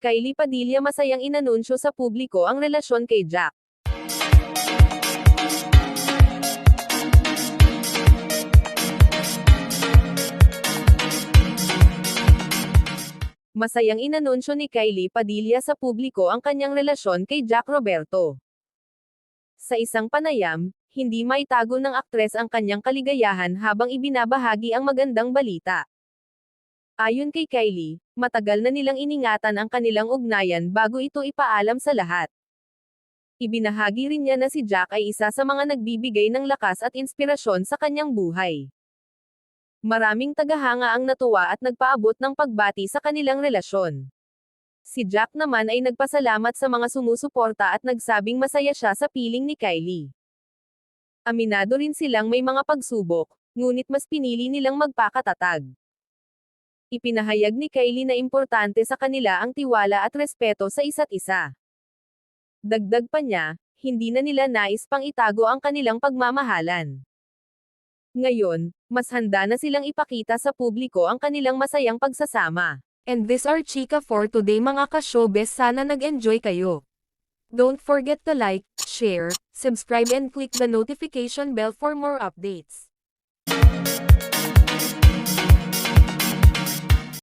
Kylie Padilla masayang inanunsyo sa publiko ang relasyon kay Jack. Masayang inanunsyo ni Kylie Padilla sa publiko ang kanyang relasyon kay Jack Roberto. Sa isang panayam, hindi maitago ng aktres ang kanyang kaligayahan habang ibinabahagi ang magandang balita. Ayon kay Kylie, matagal na nilang iningatan ang kanilang ugnayan bago ito ipaalam sa lahat. Ibinahagi rin niya na si Jack ay isa sa mga nagbibigay ng lakas at inspirasyon sa kanyang buhay. Maraming tagahanga ang natuwa at nagpaabot ng pagbati sa kanilang relasyon. Si Jack naman ay nagpasalamat sa mga sumusuporta at nagsabing masaya siya sa piling ni Kylie. Aminado rin silang may mga pagsubok, ngunit mas pinili nilang magpakatatag. Ipinahayag ni Kylie na importante sa kanila ang tiwala at respeto sa isa't isa. Dagdag pa niya, hindi na nila nais pang itago ang kanilang pagmamahalan. Ngayon, mas handa na silang ipakita sa publiko ang kanilang masayang pagsasama. And this are Chika for today mga ka-showbiz sana nag-enjoy kayo. Don't forget to like, share, subscribe and click the notification bell for more updates.